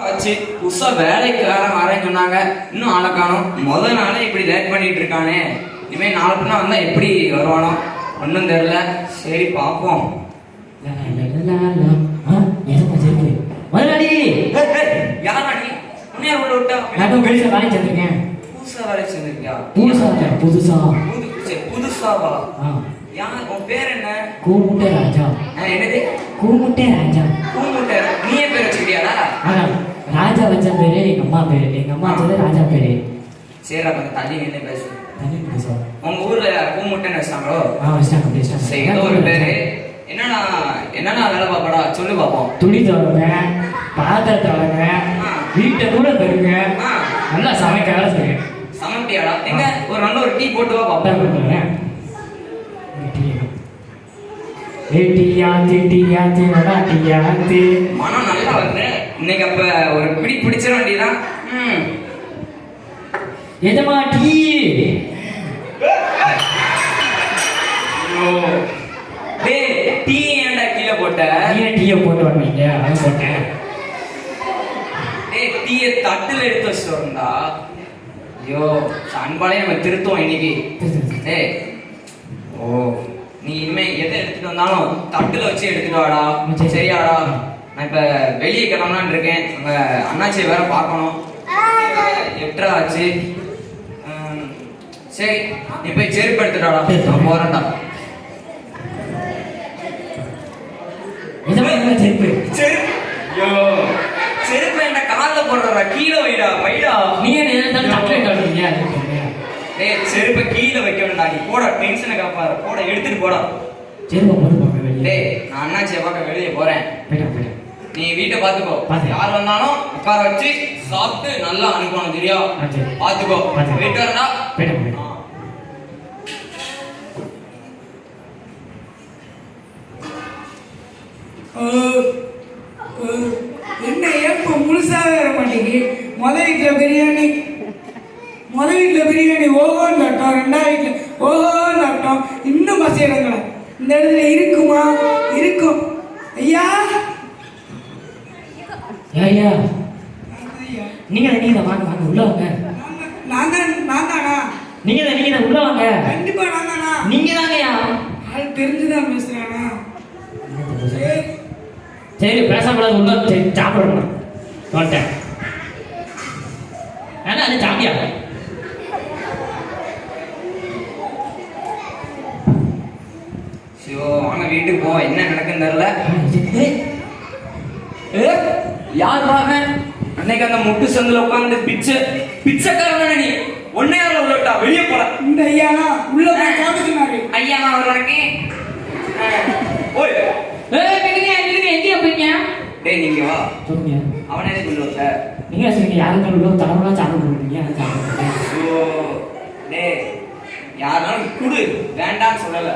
ஆச்சு. புதுசா வேலைக்கு வேற வரேன்னு சொன்னாங்க. இன்னும் ஆளை காணும். முத நாளே இப்படி லேட் பண்ணிட்டு இருக்கானே. இனிமே நாலு பின்னா வந்தா எப்படி வருவானோ? ஒன்றும் தெரியல. சரி பார்ப்போம். முதலாளி! யாரா நீ உன்னையா உள்ள விட்டா? நான் வெளியில வேலைக்கு சேர்ந்திருக்கேன் புதுசா வேலை செஞ்சிருக்கியா புதுசா புதுசா. புது புதுசாவா? யார் உன் பேர் என்ன? கூமுட்டை ராஜா. என்னது? கூமுட்டை ராஜா பூமுட்டை நீயே பேர் வச்சுக்கிட்டியாடா ஆனா ராஜா வச்ச பேரு எங்க அம்மா பேரு எங்க அம்மா வச்சது ராஜா பேரு சரிடா கொஞ்சம் தள்ளி நின்று பேசு தண்ணி பேசுவோம் உங்க ஊர்ல பூமுட்டைன்னு வச்சாங்களோ ஆ சரி வச்சிட்டாங்க. ஏதோ ஒரு பேரு. என்னடா என்னடா வேலை பாப்படா சொல்லு பாப்போம். துணி துவைப்பேன் பாத்திரத்தை வளர்க்குறேன் வீட்டை கூட பெருங்க ஆ. நல்லா சமைக்க வேலை செய்வேன் சமட்டியாடா எங்க? ஒரு நல்ல ஒரு டீ போட்டு வா பாப்போம். கொடுக்குறேன் டீயாத்தி டீயாத்தி நல்லா டீயாத்தி மனம் நல்லா இன்னைக்கு அப்ப ஒரு பிடி பிடிச்சிட வேண்டியதான் ம். எதமா டீ ஐயோ. டேய் டீ ஏன்டா கீழே போட்ட? ஏன் டீயை போட்டு போட்டேன். டேய் டீயை தட்டுல எடுத்து வச்சுட்டு வரண்டா ஐயோ அன்பாலே நம்ம திருத்தோம் இன்னைக்கு. டேய் ஓ நீ இனிமே எதை எடுத்துட்டு வந்தாலும் தட்டுல வச்சு எடுத்துட்டு வாடா. சரியாடா. நான் இப்ப வெளியே கிளம்பலான்னு இருக்கேன். உங்க அண்ணாச்சியை வேற பார்க்கணும். எட்டரை ஆச்சு. சரி நீ போய் செருப்பு எடுத்துட்டாடா நான் போறேன்டா. செருப்பு? செருப்பு ஐயோ செருப்பு என்ன கால்ல போடுறா கீழே வைடா வைடா. நீ என்ன தட்டில் கழுவுங்க டேய் செருப்பை கீழே வைக்க வேண்டாம் நீ போடா டென்ஷனை காப்பாரு போட எடுத்துட்டு போடா. செருப்பை போட்டு போங்க வெளியே. டேய் நான் அண்ணாச்சியை பார்க்க வெளியே போறேன். நீ வீட்டை பாத்துக்கோ பாத்து. யார் வந்தாலும் உட்கார வச்சு சாப்பிட்டு நல்லா அனுப்பணும் சரியா. பாத்துக்கோ பாத்து. போயிட்டு வரடா என்ன ஏப்ப முழுசாவே வர மாட்டேங்குது முத வீட்டுல பிரியாணி. முத வீட்டுல பிரியாணி ஓஹோன்னு நட்டோம். ரெண்டாவது வீட்டுல ஓஹோன்னு நட்டோம். இன்னும் பசி இடங்கள இந்த இடத்துல இருக்குமா? இருக்கும். ஐயா ஐயா ஐயா, நீங்க தான் நீங்க வாங்க வாங்க உள்ள வாங்க. நான் தான் நான் தானா? நீங்க தான் நீங்க உள்ள வாங்க. கண்டிப்பா நான் தானா? நீங்க தாங்கய்யா ஆள் தெரிஞ்சுதான் பேசுறானா? சரி. பேசக்கூடாது உள்ள சாப்பிடணும் வந்துட்டேன். ஆனா அது சாப்பியா சிவோ வாங்க வீட்டுக்கு போ. என்ன நடக்குன்னு தெரியல? ஏ, யார் வாங்க அன்னைக்கு அந்த முட்டு சந்தில உட்கார்ந்து பிச்சை பிச்சைக்காரன் நீ. ஒன்னே யாரில் உள்ள விட்டா? வெளியே போல இந்த ஐயானா? உள்ள போய் காமிச்சுனாரு ஐயா நான் அவர் வரைக்கும் ஓய். ஏய் பிடிங்க பிடிங்க எங்கேயா போறீங்க டேய் நீங்க வா. சொல்லுங்க. அவனே எதுக்கு உள்ள விட்ட நீங்க சொல்லுங்க யாரும் உள்ள தரவெல்லாம் சாப்பிட போறீங்க? ஐயோ, டேய் யாருனாலும் குடு. வேண்டாம்னு சொல்லல.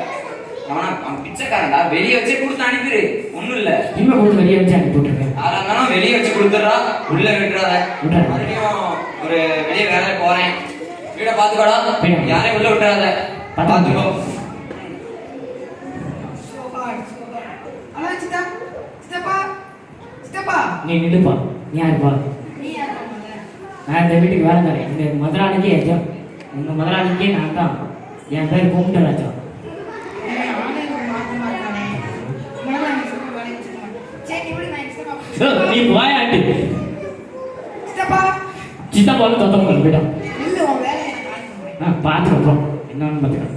அவனா அவன் பிச்சைக்காரன்டா வெளியே வச்சே கொடுத்து அனுப்பிடு ஒண்ணும் இல்ல. இனிமே கொடுத்து வெளியே வச்சு அனுப்பி விட்டுருக்கேன் இருந்தாலும் வெளியே வச்சு கொடுத்துட்றா. உள்ள விட்டுறாத. மறுபடியும் ஒரு வெளியே வேலை போறேன். வீட பாத்துக்கோடா. யாரையும் உள்ள விட்டுறாத. பாத்து. பாத்துக்கோ நீ நில்லுப்பா. நீ யாருப்பா நான் இந்த வீட்டுக்கு வேலை தரேன் இந்த முதலாளிக்கே எஜம் இந்த முதலாளிக்கே நான் தான். என் பேர் கும்பிட்டு நீ வாயாட்டு சித்தப்பா. சித்தா போல தொத்தம் போல போயிட்டான் இல்ல உன் நான். நான் என்னன்னு பார்த்துக்கிறேன்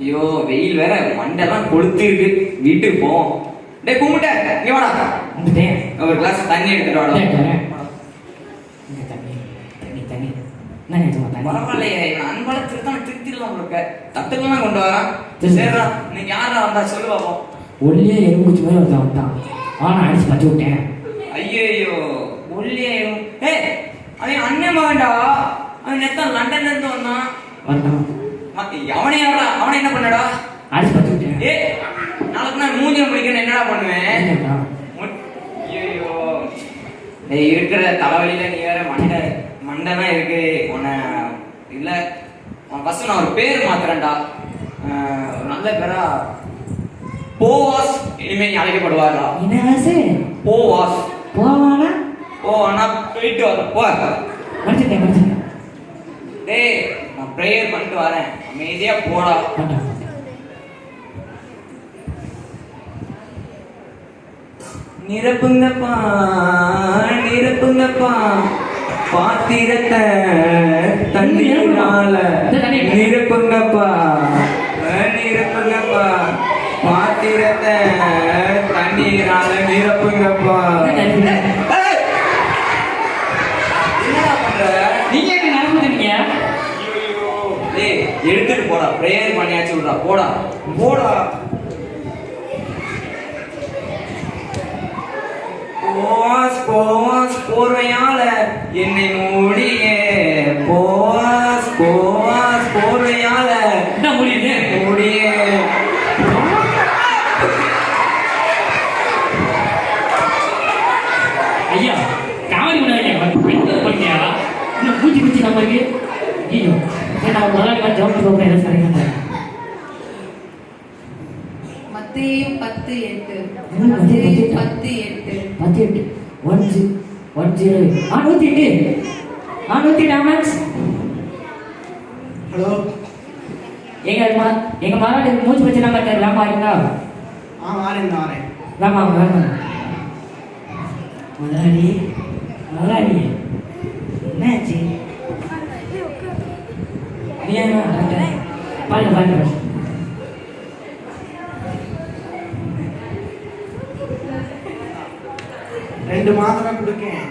ஐயோ வெயில் வேற மண்டெல்லாம் கொளுத்து இருக்கு வீட்டுக்கு போவோம். டேய் கும்பிட்ட இங்க வாடா. வந்துட்டேன் ஒரு கிளாஸ் தண்ணி எடுத்துட்டு வாடா. இங்க தண்ணி தண்ணி தண்ணி. தண்ணி? பரவாயில்லையே இவன் அன்பால திருத்தான் திருத்திடலாம் இருக்க. தட்டுக்கெல்லாம் கொண்டு வரான். சரி. சரிடா இன்னைக்கு யாரா வந்தா? சொல்லு பாப்போம். ஒல்லியே எலும்பு குச்சி மாதிரி ஒருத்தன் வந்தான். அவனை அடிச்சு பச்சு விட்டேன். ஐயோ ஒல்லியே ஏய் அவன் அண்ணன் மகன்டா. அவன் நெத்தான் லண்டன்ல இருந்து வந்தான். வந்தான். அவனை யாரா? அவனை என்ன பண்ணடா? அடிச்சு பச்சு விட்டேன். ஏய் நாளைக்கு நான் மூஞ்சில முடிக்கணும். என்னடா பண்ணுவேன்? ஐயோ இருக்கிற தலைவலியில நீ வேற மண்டை மண்டைலாம் இருக்கு. உன்னை இல்ல ஃபர்ஸ்ட் நான் ஒரு பேர் மாத்துறேன்டா. நல்ல பேரா போவாஸ் இனிமே அழைக்கப்படுவாரா? என்ன ஆசை போவாஸ். போவானா? அண்ணா போயிட்டு வரேன் போ. படிச்சிருக்கேன் படிச்சிருக்கேன் டேய் நான் ப்ரேயர் பண்ணிட்டு வரேன். அமைதியா போடா. நிரப்புங்கப்பா நிரப்புங்கப்பா. பாத்திரத்தை தண்ணீரால நிரப்புங்கப்பா. நிரப்புங்கப்பா. பாத்திரத்தை தண்ணீரால நிரப்புங்கப்பா. நீங்க என்ன நடந்துட்டீங்க எடுத்துட்டு போடா. ப்ரேயர் பண்ணியாச்சு விட்றா போடா. போடா. போர்வையால என்னை ஐயா காமெடி பண்ணியா இன்னும் பூச்சி பூச்சி நம்மளுக்கு ஐயோ ஏன்னா முதலாளி ஜவுண்ட் போக எல்லாம் சரிங்க பத்து எட்டு. பத்து பத்து எட்டு. பத்து எட்டு. ஒன் ஜி ஒன் ஜீரோ ஆ நூற்றி எட்டு. ஆ நூற்றி டாமன்ஸ் ஹலோ. எங்க எங்க மராடி மூச்சு வச்சு நம்ம லாமா இருக்கா ஆ வாரேன் வாரேன் லாமா வாங்க முதலாளி முதலாளி என்னாச்சு? ஏன் டாக்டர் பாருங்க பாருங்க. ரெண்டு மாத்திரை கொடுக்கேன்.